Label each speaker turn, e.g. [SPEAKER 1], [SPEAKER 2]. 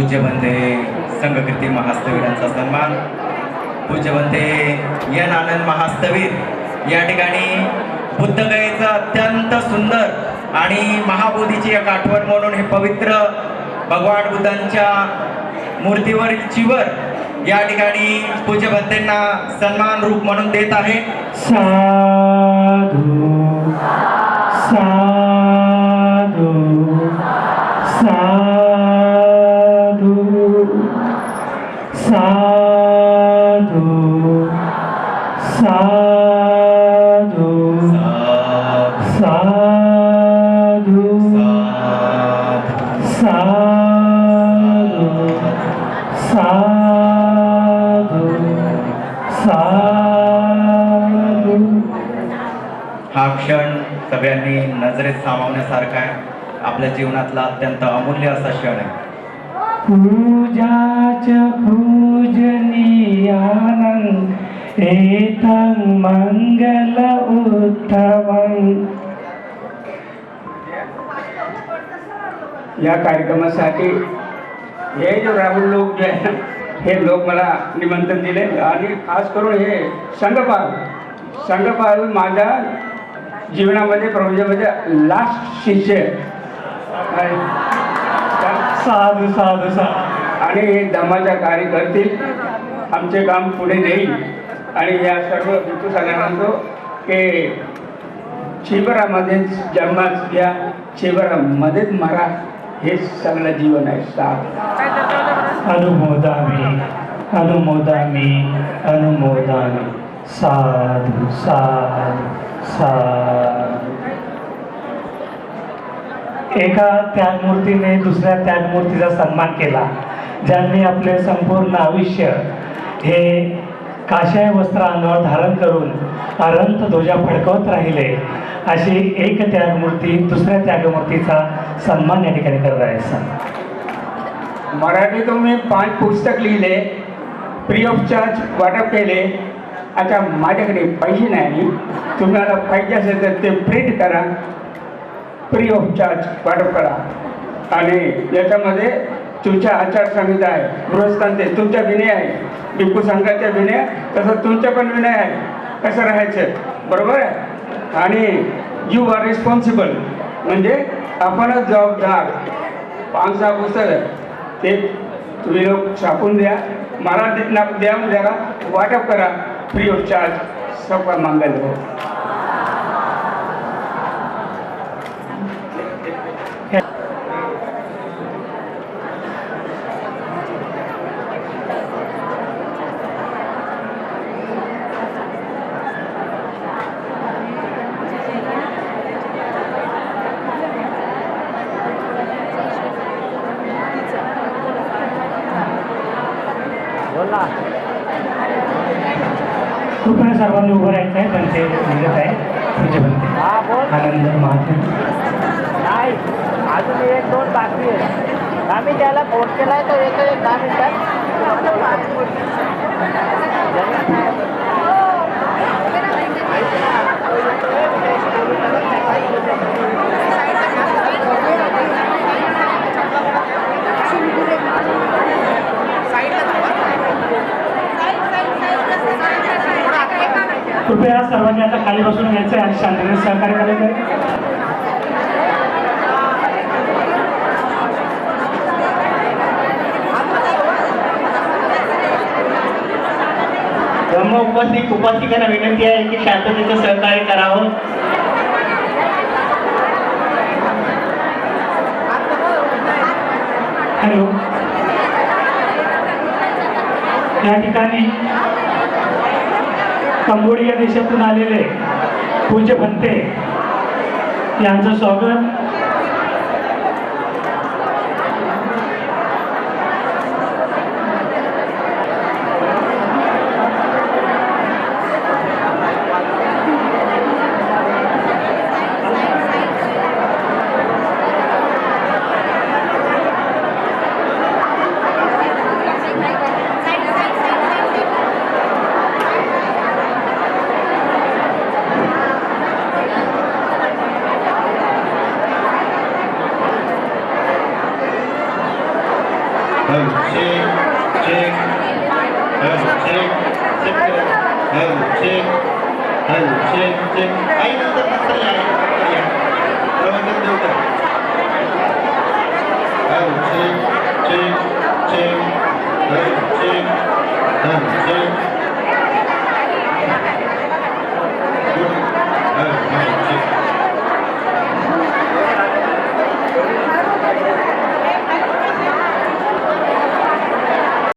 [SPEAKER 1] पूज्यवंते संघकृती महास्तवीरांचा सन्मान. पूज्यवंते एन आनंद महास्तवीर या ठिकाणी बुद्धगयेचं अत्यंत सुंदर आणि महाबोधीची एक आठवण म्हणून हे पवित्र भगवान बुद्धांच्या मूर्तीवरील चिवर या ठिकाणी पूज्यवंतेंना सन्मान रूप म्हणून देत आहे.
[SPEAKER 2] साधू साधू. साधू साधू साधू साधू साधू साधू.
[SPEAKER 1] हा क्षण सगळ्यांनी नजरेत सामावण्यासारखा आहे. आपल्या जीवनातला अत्यंत अमूल्य असा क्षण आहे.
[SPEAKER 2] पूजाच पूजनीयानंद एतं मंगल उत्तमं.
[SPEAKER 3] या कार्यक्रमासाठी हे जे राहुल लोक जे आहे हे लोक मला निमंत्रण दिले. आणि खास करून हे संघपाल. संघपाल माझ्या जीवनामध्ये प्रपंचामध्ये लास्ट शिष्य आहे.
[SPEAKER 2] साधू साधू साधू.
[SPEAKER 3] आणि हे धर्माच्या कार्य करतील आमचे काम पुढे नेईल. आणि या सर्व ऋतू सांगतो की शिबरामध्ये जन्मात या शिबरामध्येच मरा. हे सगळं जीवन आहे साथ
[SPEAKER 2] अनुमोदामी अनुमोदामी अनुमोदामी. साधू साधू साधू. एका त्यागमूर्तीने दुसऱ्या त्यागमूर्तीचा सन्मान केला ज्यांनी आपले संपूर्ण आयुष्य हे काशाय वस्त्र अंगावर धारण करून अरंत ध्वजा फडकवत राहिले अशी एक त्यागमूर्ती दुसऱ्या त्यागमूर्तीचा सन्मान या ठिकाणी करत आहे सर.
[SPEAKER 3] मराठीतून मी पाच पुस्तक लिहिले फ्री ऑफ चार्ज वाटप केले. आता माझ्याकडे पैसे नाही. तुम्हाला पाहिजे असेल तर ते प्रिंट करा. फ्री ऑफ चार्ज वाटप करा. आणि याच्यामध्ये तुमच्या आचारसंहिता आहे. गृहस्थांचे तुमच्या विनय आहे. टिपू संघाच्या विनय तसं तुमच्या पण विनय आहे. कसं राहायचं? बरोबर आहे? आणि यू आर रिस्पॉन्सिबल म्हणजे आपणच जबाबदार. पाच सहा पुस्तक ते तुम्ही लोक छापून द्या. मराठीत द्या द्या वाटप करा. फ्री ऑफ चार्ज सगळं मंगल
[SPEAKER 2] कृपया सर्वांनी उभं राहायचं आहे त्यांचे निघत आहे पूज्य बनते आनंद महात्मा.
[SPEAKER 4] नाही अजून एक दोन बाकी आहे आम्ही त्याला फोन केलाय तर येतो एक दहा मिनिटात.
[SPEAKER 2] कृपया सर्वांनी आता खाली बसून घ्यायचं आहे आणि शांततेने सहकार्य करायचं आहे.
[SPEAKER 4] ब्रह्म उपस्थित उपासिकांना विनंती आहे की शांततेचं सहकार्य करावं.
[SPEAKER 2] हॅलो. या ठिकाणी कंबोडिया देशातून आलेले पूज्य भंते. यांचं स्वागत.
[SPEAKER 5] ừ chiên chiên ừ chiên chiên ừ chiên ừ chiên chiên ấy nó rất rất dài rất dài rồi mình đưa từ ừ chiên chiên chiên